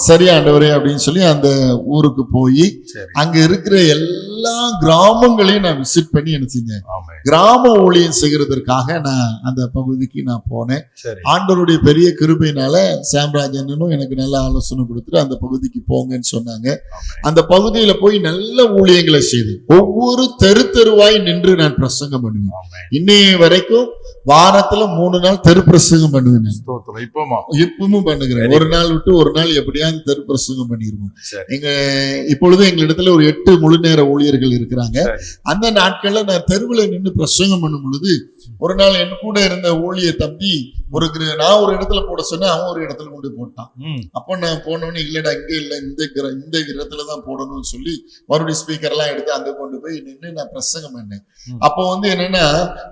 சரி ஆண்டவரே அப்படின்னு சொல்லி அந்த ஊருக்கு போய் அங்க இருக்கிற எல்லா கிராமங்களையும் நான் விசிட் பண்ணி என்ன செஞ்சேன். கிராம ஊழியம் செய்கிறதற்காக நான் அந்த பகுதிக்கு நான் போனேன். ஆண்டவருடைய பெரிய கிருபையினால சாம்ராஜனும் எனக்கு நல்ல ஆலோசனை கொடுத்துட்டு அந்த பகுதிக்கு போங்கன்னு சொன்னாங்க. அந்த பகுதியில போய் நல்ல ஊழியங்களை செய்து ஒவ்வொரு தெரு தெருவாய் நின்று நான் பிரசங்கம் பண்ணுவேன். இன்னைய வரைக்கும் வாரத்துல மூணு நாள் தெரு பிரசங்கம் பண்ணுவேன் இப்பவும் பண்ணுகிறேன். ஒரு நாள் விட்டு ஒரு நாள் எப்படியாவது தெரு பிரசங்கம் பண்ணிருவோம் எங்க இப்பொழுது எங்களிடத்துல ஒரு எட்டு முழு நேர ஊழியர்கள் இருக்கிறாங்க. அந்த நாட்கள்ல நான் தெருவுல நின்று பிரசங்கம் பண்ணும் பொழுது ஒரு நாள் என் கூட இருந்த ஊழிய தம்பி ஒரு கிர- நான் ஒரு இடத்துல போட சொன்னேன் அவன் ஒரு இடத்துல கொண்டு போட்டான். அப்போ நான் போனோடனே இல்லடா இங்க இல்ல இந்த கிர- இந்த இடத்துல தான் போடணும்னு சொல்லி மறுபடியும் ஸ்பீக்கர் எல்லாம் எடுத்து அங்க கொண்டு போய் நின்று நான் பிரசங்கம் பண்ணேன். அப்போ வந்து என்னன்னா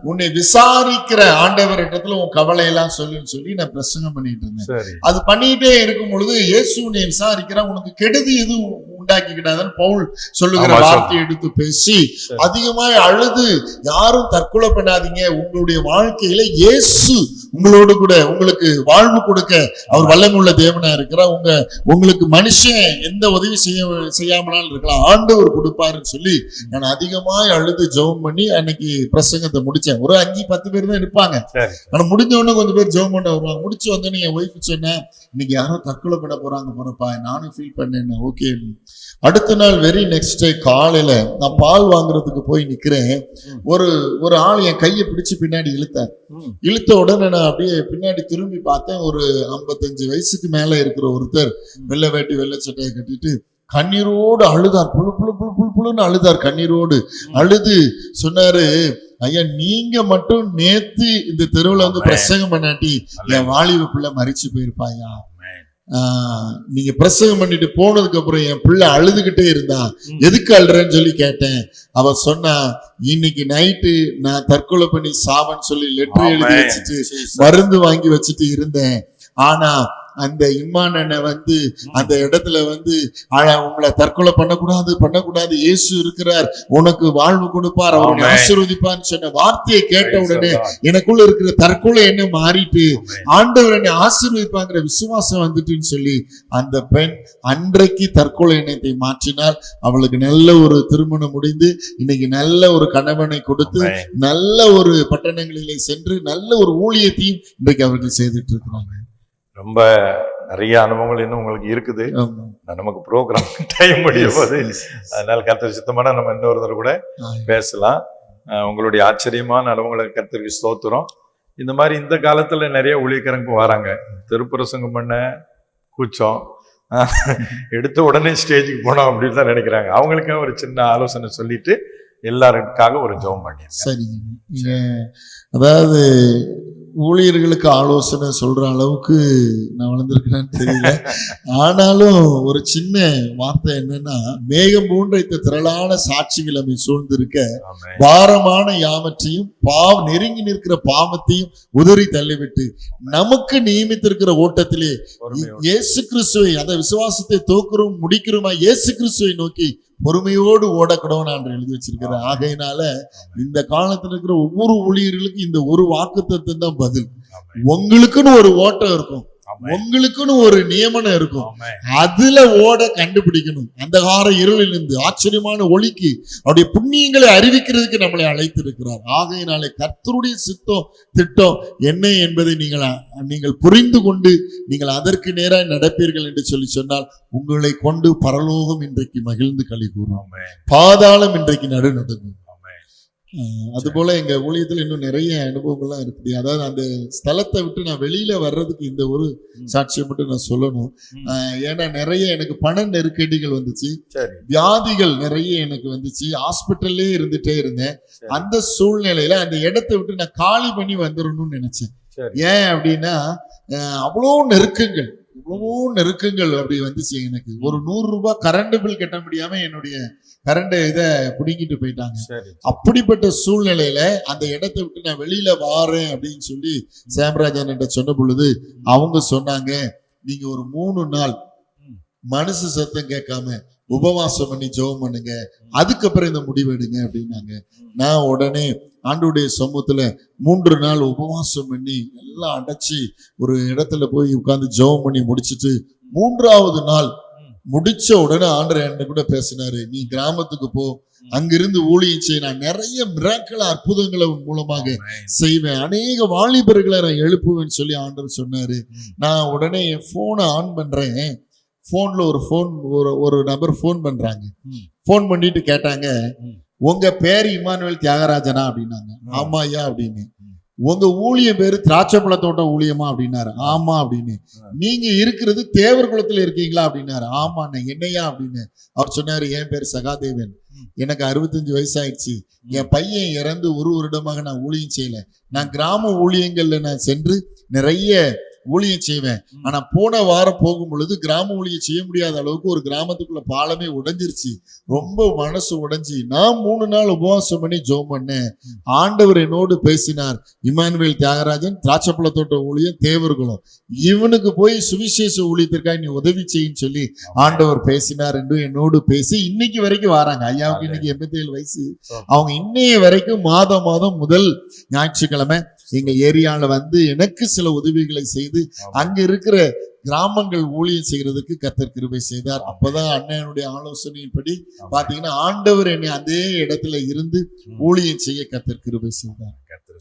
உன்னை விசாரிக்கிற ஆண்டவர் இடத்துல உன் கவலை எல்லாம் சொல்லுன்னு சொல்லி நான் பிரசங்கம் பண்ணிட்டு இருந்தேன். அது பண்ணிட்டே இருக்கும் பொழுது இயேசு உன்னை விசாரிக்கிறா உனக்கு கெடுதி எதுவும் உண்டாக்கிக்கிட்டாதான் பவுல் சொல்லுகிற வார்த்தையை எடுத்து பேசி. அதிகமாய் அழுது யாரும் தற்கொலை பண்ணாதீங்க உங்களுடைய வாழ்க்கையில இயேசு உங்களோடு கூட உங்களுக்கு வாழ்வு கொடுக்க அவர் வல்லமுள்ள தேவனா இருக்கிறார். உங்க உங்களுக்கு மனுஷன் எந்த உதவி செய்ய செய்யாமனாலும் இருக்கலாம். ஆண்டவர் கொடுப்பாருன்னு சொல்லி நான் அதிகமாய் அழுது ஜெபம் பண்ணி அன்னைக்கு பிரசங்கத்தை முடிச்சேன். ஒரு அஞ்சு பத்து பேர் தான் இருப்பாங்க. ஆனா முடிஞ்ச உடனே கொஞ்சம் பேர் ஜெபம் பண்ண வருவாங்க. முடிச்சு வந்தோடனே என் ஒய்ஃப் சொன்னேன் இன்னைக்கு யாரோ தற்கொலை பண்ண போறாங்க போறப்பா நானும் ஃபீல் பண்ணேன் ஓகே அடுத்த நாள் வெரி நெக்ஸ்ட் டே காலையில நான் பால் வாங்குறதுக்கு போய் நிக்கிறேன். ஒரு ஒரு ஆள் என் கையை பிடிச்சு பின்னாடி இழுத்தார். இழுத்த உடனே அப்படியே பின்னாடி திரும்பி பார்த்தேன் ஒரு ஐம்பத்தஞ்சு வயசுக்கு மேல இருக்கிற ஒருத்தர் வெள்ளை வேட்டி வெள்ளை சட்டையை கட்டிட்டு கண்ணீரோடு அழுதார். புழு புழு புழு புழு புழுன்னு அழுதார் கண்ணீரோடு. அழுது சொன்னாரு ஐயா நீங்க மட்டும் நேத்து இந்த தெருவுல வந்து. பிரசங்கம் பண்ணாட்டி என் வாலிப பிள்ளை மறிச்சு போயிருப்பாயா நீங்க பிரசங்கம் பண்ணிட்டு போனதுக்கு அப்புறம் என் பிள்ளை அழுதுகிட்டே இருந்தா. எதுக்கு அழுறேன்னு சொல்லி கேட்டேன் அவ சொன்னா இன்னைக்கு நைட்டு நான் தற்கொலை பண்ணி சாவன்னு சொல்லி லெட்டர் எழுதி. வச்சுட்டு. மருந்து வாங்கி வச்சுட்டு இருந்தேன் ஆனா அந்த இம்மான் அண்ணன் வந்து அந்த இடத்துல வந்து "ஆனா, உங்களை தற்கொலை பண்ணக்கூடாது பண்ணக்கூடாது இயேசு இருக்கிறார் உனக்கு வாழ்வு கொடுப்பார் அவர் உன்னை ஆமென். ஆசீர்வதிப்பார்னு சொன்ன வார்த்தையை கேட்ட உடனே. எனக்குள்ள இருக்கிற தற்கொலை என்ன மாறிட்டு. ஆண்டவர் என்னை ஆசீர்வதிப்பாங்கிற விசுவாசம் வந்துட்டுன்னு சொல்லி அந்த பெண் அன்றைக்கு தற்கொலை எண்ணத்தை மாற்றினால் அவளுக்கு நல்ல ஒரு திருமணம் முடிந்து இன்னைக்கு நல்ல ஒரு கணவனை கொடுத்து. நல்ல ஒரு பட்டணங்களிலே சென்று நல்ல ஒரு ஊழியத்தையும் இன்றைக்கு அவர்கள் செய்துட்டு இருக்கிறாங்க ரொம்ப நிறைய அனுபவங்கள் இன்னும் உங்களுக்கு இருக்குது. நமக்கு ப்ரோக்ராம் டைம் [LAUGHS] முடியும் போது அதனால கருத்து சித்தமான நம்ம இன்னொரு தடவை கூட பேசலாம். உங்களுடைய ஆச்சரியமான அனுபவங்களை கருத்திற்கு ஸ்தோத்திரம். இந்த மாதிரி இந்த காலத்துல நிறைய ஊழியக்காரங்க வராங்க. திருப்புரசங்கம் பண்ண கூச்சம். எடுத்த உடனே ஸ்டேஜுக்கு போனோம் அப்படின்னு தான் நினைக்கிறாங்க. அவங்களுக்காக ஒரு சின்ன ஆலோசனை சொல்லிட்டு எல்லாருக்காக ஒரு ஜெபம் பண்ணிருக்கேன் சரிங்க. அதாவது ஊழியர்களுக்கு ஆலோசனை சொல்ற அளவுக்கு நான் வளர்ந்துருக்கிறேன்னு தெரியல ஆனாலும் ஒரு சின்ன வார்த்தை என்னன்னா மேகம் போன்ற இந்த திரளான சாட்சிகள் நம்மை சூழ்ந்திருக்க. பாரமான யாவற்றையும் பாவ நெருங்கி நிற்கிற பாவத்தையும் உதறி தள்ளிவிட்டு நமக்கு நியமித்திருக்கிற ஓட்டத்திலே. இயேசு கிறிஸ்துவை அந்த விசுவாசத்தை தோக்குறோம் முடிக்கிறோமா இயேசு கிறிஸ்துவை நோக்கி பொறுமையோடு ஓடக்கூடவும் என்று எழுதி வச்சிருக்கிறேன் ஆகையினால இந்த காலத்துல இருக்கிற ஒவ்வொரு ஊழியர்களுக்கும் இந்த ஒரு வாக்குத்தத்தம் தான் பதில். உங்களுக்குன்னு ஒரு ஓட்டம் இருக்கும். உங்களுக்குன்னு ஒரு நியமனம் இருக்கும். அதுல ஓட கண்டுபிடிக்கணும் அந்தகார இருளில் இருந்து ஆச்சரியமான ஒளிக்கு அவருடைய புண்ணியங்களை அறிவிக்கிறதுக்கு நம்மளை அழைத்திருக்கிறார் ஆகையினாலே கர்த்தருடைய சித்தம் திட்டம் என்ன என்பதை நீங்கள் நீங்கள் புரிந்து கொண்டு நீங்கள் அதற்கு நேராக நடப்பீர்கள் என்று சொல்லி சொன்னால் உங்களை கொண்டு பரலோகம் இன்றைக்கு மகிழ்ந்து களி கூறும். பாதாளம் இன்றைக்கு நடு நடுங்கும் ஆமென். அஹ் அதுபோல எங்க ஊழியத்துல இன்னும் நிறைய அனுபவங்கள்லாம் இருக்குது. அதாவது அந்த ஸ்தலத்தை விட்டு நான் வெளியில வர்றதுக்கு இந்த ஒரு சாட்சியை மட்டும் நான் சொல்லணும். ஏன்னா நிறைய எனக்கு பண நெருக்கடிகள் வந்துச்சு. வியாதிகள் நிறைய எனக்கு வந்துச்சு. ஹாஸ்பிட்டல்லே இருந்துட்டே இருந்தேன். அந்த சூழ்நிலையில அந்த இடத்தை விட்டு நான் காலி பண்ணி வந்துடணும்னு நினைச்சேன். ஏன் அப்படின்னா அவ்வளோ நெருக்கங்கள் இவ்வளவோ நெருக்கங்கள் அப்படி வந்துச்சு எனக்கு. ஒரு நூறு ரூபாய் கரண்ட் பில் கட்ட முடியாம என்னுடைய கரண்ட் இதை பிடுங்கிட்டு போயிட்டாங்க. அப்படிப்பட்ட சூழ்நிலையில அந்த இடத்தை விட்டு நான் வெளியில வாரேன் அப்படின்னு சொல்லி சாம்ராஜன் என்கிட்ட சொன்ன பொழுது அவங்க சொன்னாங்க நீங்க ஒரு மூணு நாள் மனசு சத்தம் கேட்காம உபவாசம் பண்ணி ஜெபம் பண்ணுங்க. அதுக்கப்புறம் இந்த முடிவு எடுங்க அப்படின்னாங்க. நான் உடனே ஆண்டுடைய சமூகத்துல மூன்று நாள் உபவாசம் பண்ணி எல்லாம் அடைச்சி ஒரு இடத்துல போய் உட்கார்ந்து ஜெபம் பண்ணி முடிச்சிட்டு மூன்றாவது நாள் முடிச்ச உடனே ஆண்டர் என்கிட்ட கூட பேசினாரு நீ கிராமத்துக்கு போ அங்கிருந்து ஊழியம் செய்ய நான் நிறைய மிராக்கள அற்புதங்களை உன் மூலமாக. செய்வேன் அநேக வாலிபர்களை நான் எழுப்புவேன்னு சொல்லி ஆண்டவர் சொன்னாரு. நான் உடனே என் போனை ஆன் பண்றேன் போன்ல ஒரு போன் ஒரு ஒரு நபர் ஃபோன் பண்றாங்க ம். ஃபோன் பண்ணிட்டு கேட்டாங்க. உங்க பேர் இமானுவேல் தியாகராஜனா அப்படின்னாங்க. ஆமா ஐயா அப்படின்னு. உங்க ஊழியம் பேரு திராட்சைப்பழ தோட்டம் ஊழியமா அப்படின்னாரு. ஆமா அப்படின்னு. நீங்க இருக்கிறது தேவர் குளத்துல இருக்கீங்களா அப்படின்னாரு. ஆமா என்னையா அப்படின்னு. அவர் சொன்னாரு என் பேர் சகாதேவன். எனக்கு அறுபத்தஞ்சு வயசாயிடுச்சு. என் பையன் இறந்து ஒரு வருடமாக நான் ஊழியம் செய்யல. நான் கிராம ஊழியங்கள்ல நான் சென்று நிறைய ஊழியம் செய்வேன். ஆனா போன வாரம் போகும் பொழுது கிராம ஊழியம் செய்ய முடியாத அளவுக்கு ஒரு கிராமத்துக்குள்ள பாலமே உடைஞ்சிருச்சு. ரொம்ப மனசு உடைஞ்சி. நான் மூணு நாள் உபவாசம் பண்ணி ஜெபம் பண்ணேன். ஆண்டவர் என்னோடு பேசினார். இமானுவேல் தியாகராஜன் திராட்சைப்பழ தோட்ட ஊழியம் தேவர்களும். இவனுக்கு போய் சுவிசேஷ ஊழியத்திற்காக நீ உதவி செய்யின்னு சொல்லி ஆண்டவர் பேசினார் என்று என்னோடு பேசி இன்னைக்கு வரைக்கும் வராங்க. ஐயாவுக்கு இன்னைக்கு எண்பத்தி ஏழு வயசு அவங்க இன்னைய வரைக்கும் மாதம் மாதம் முதல் ஞாயிற்றுக்கிழமை எங்கள் ஏரியால வந்து எனக்கு சில உதவிகளை செய்து அங்க இருக்கிற கிராமங்கள் ஊழியம் செய்யறதுக்கு கர்த்தர் கிருபை செய்தார். அப்பதான் அண்ணனுடைய ஆலோசனையின்படி பாத்தீங்கன்னா ஆண்டவர் என்னை அதே இடத்துல இருந்து ஊழியம் செய்ய கர்த்தர் கிருபை செய்தார்.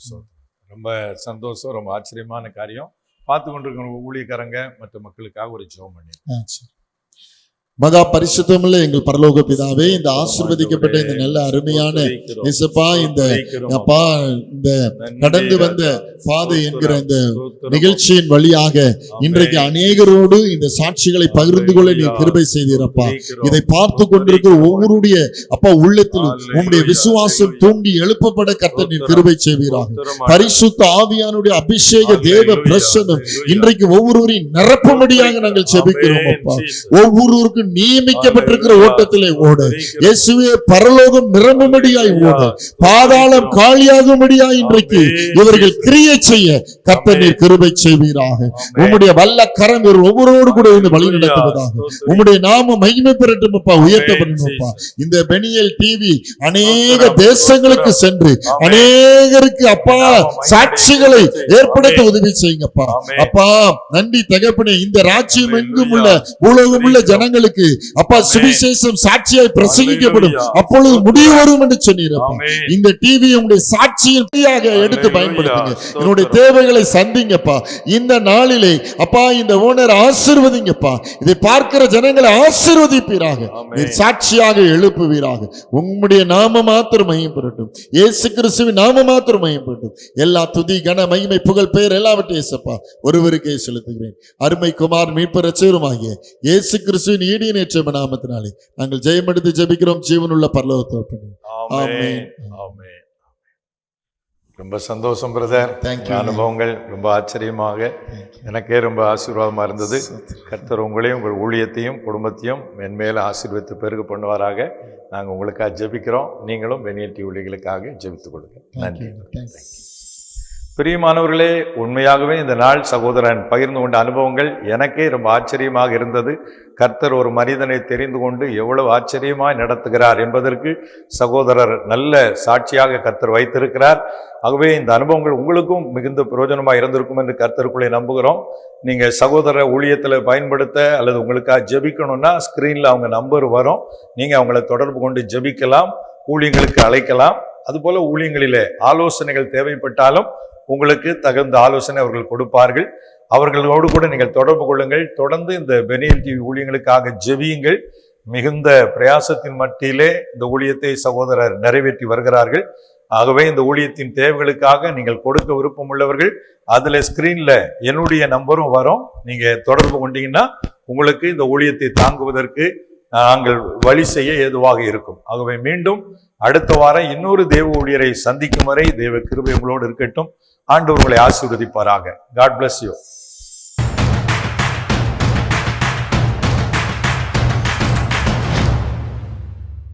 ஸ்தோத்திரம். ரொம்ப சந்தோஷம் ரொம்ப ஆச்சரியமான காரியம். பார்த்து கொண்டிருக்கிற ஊழியக்காரங்க மற்ற மக்களுக்காக ஒரு ஜெபம் பண்ணி. மகா பரிசுத்தமுள்ள எங்கள் பரலோக பிதாவே இந்த ஆசிர்வதிக்கப்பட்ட இந்த நல்ல அருமையான இயேசப்பா இந்த அப்பா இந்த கடந்து வந்த பாதை என்கிற இந்த நிகழ்ச்சியின் வழியாக இன்றைக்கு அநேகரோடு இந்த சாட்சிகளை பகிர்ந்து கொள்ள நீ கிருபை செய்தீரப்பா. இதை பார்த்து கொண்டிருக்கிற ஒவ்வொருடைய அப்பா உள்ளத்தில் உம்முடைய விசுவாசம் தூண்டி எழுப்பப்பட கர்த்தர் நீர் கிருபை செய்வீராக. பரிசுத்த ஆவியானுடைய அபிஷேக தேவ பிரசனம் இன்றைக்கு ஒவ்வொருவரையும் நிரப்பும்படியாக நாங்கள் செபிக்கிறோம் அப்பா. ஒவ்வொருவருக்கும் நியமிக்கப்பட்டிருக்கிற ஓட்டத்திலே ஓட. இயேசுவே பரலோகம் நிரம்பும்படியாய் ஓட. பாதாளம் காலியாகும்படியாய் இன்றைக்கு இவர்கள் கிரியை செய்ய கர்த்தர் நீர் கிருபை செய்வீராக. உம்முடைய வல்ல கரம் ஒவ்வொருவரோடு கூட இருந்து வழி நடத்துவதாக. உம்முடைய நாம மகிமை பெறட்டும் அப்பா உயர்த்தப்படணும்ப்பா. இந்த பெனியல் டிவி அநேக தேசங்களுக்கு சென்று அநேகருக்கு அப்பா சாட்சிகளை ஏற்படுத்த உதவி செய்யுங்கப்பா. அப்பா நன்றி தகப்பனே. இந்த ராஜ்யம் எங்கும் உள்ள உலகம் உள்ள ஜனங்களுக்கு அப்பா சுவிசேஷம் சாட்சியாய் பிரசங்கிக்கப்படும். அப்பொழுது முடிவு வரும் என்று சொன்னீரப்பா இந்த டிவி உங்களுடைய வழியாக எடுத்து பயன்படுத்துங்க. என்னுடைய தேவைகளை சந்திங்கப்பா. இந்த நாளிலே அப்பா இந்த ஓனர் ஆசீர்வதிங்கப்பா. இதை பார்க்கிற ஜனங்களை ஆசீர்வதிப்பீராக. சாட்சியாக எழுப்புவீராக. உம்முடைய நாம மாத்திரம் மையப்படட்டும் இயேசு கிறிஸ்துவின் நாம மாத்திரம் மையப்படட்டும் எல்லா துதி கன மகிமை புகழ் பெயர் எல்லாவற்றையும் இயேசப்பா ஒருவருக்கே செலுத்துகிறேன். அருமை குமார் மீட்பர் ரட்சகருமாகிய இயேசு கிறிஸ்துவின் ஈடியன் ஏற்ற நாமத்தினாலே நாங்கள் ஜெயமெடுத்து ஜெபிக்கிறோம். ஜீவனுள்ள பரலோகத்தோப்பனே ஆமென். ஆமென். ரொம்ப சந்தோஷம் பிரதர். You. அனுபவங்கள் ரொம்ப ஆச்சரியமாக எனக்கே ரொம்ப ஆசீர்வாதமா இருந்தது. கர்த்தர் உங்களையும் உங்கள் ஊழியத்தையும் குடும்பத்தையும் மென்மேல ஆசீர்வதித்து பெருக பண்ணுவாராக. நாங்கள் உங்களுக்காக ஜெபிக்கிறோம். நீங்களும் பெனியட்டி ஊழியர்களுக்காக ஜெபித்துக் கொடுங்க நன்றி. பிரியமானவர்களே உண்மையாகவே இந்த நாள் சகோதரன் பகிர்ந்து கொண்ட அனுபவங்கள் எனக்கே ரொம்ப ஆச்சரியமாக இருந்தது. கர்த்தர் ஒரு மனிதனை தெரிந்து கொண்டு எவ்வளவு ஆச்சரியமாய் நடத்துகிறார் என்பதற்கு சகோதரர் நல்ல சாட்சியாக கர்த்தர் வைத்திருக்கிறார். ஆகவே இந்த அனுபவங்கள் உங்களுக்கும் மிகுந்த பிரயோஜனமாக இருந்திருக்கும் என்று கர்த்தருக்குள்ளே நம்புகிறோம். நீங்கள் சகோதர ஊழியத்தில் பயன்படுத்த அல்லது உங்களுக்காக ஜெபிக்கணும்னா ஸ்க்ரீனில் அவங்க நம்பர் வரும். நீங்கள் அவங்கள தொடர்பு கொண்டு ஜெபிக்கலாம் ஊழியங்களுக்கு அழைக்கலாம். அதுபோல ஊழியங்களிலே ஆலோசனைகள் தேவைப்பட்டாலும் உங்களுக்கு தகுந்த ஆலோசனை அவர்கள் கொடுப்பார்கள். அவர்களோடு கூட நீங்கள் தொடர்பு கொள்ளுங்கள். தொடர்ந்து இந்த பெனியல் டிவி ஊழியங்களுக்காக ஜெபியுங்கள். மிகுந்த பிரயாசத்தின் மட்டியிலே இந்த ஊழியத்தை சகோதரர் நிறைவேற்றி வருகிறார்கள். ஆகவே இந்த ஊழியத்தின் தேவைகளுக்காக நீங்கள் கொடுக்க விருப்பம் உள்ளவர்கள் அதில் ஸ்க்ரீனில் என்னுடைய நம்பரும் வரும். நீங்கள் தொடர்பு கொண்டீங்கன்னா உங்களுக்கு இந்த ஊழியத்தை தாங்குவதற்கு நாங்கள் வழி செய்ய ஏதுவாக இருக்கும். ஆகவே மீண்டும் அடுத்த வாரம் இன்னொரு தேவ ஊழியரை சந்திக்கும் வரை தேவ கிருபை உங்களோடு இருக்கட்டும். ஆண்டு உங்களை ஆசீர்வதிப்பாராக. God bless you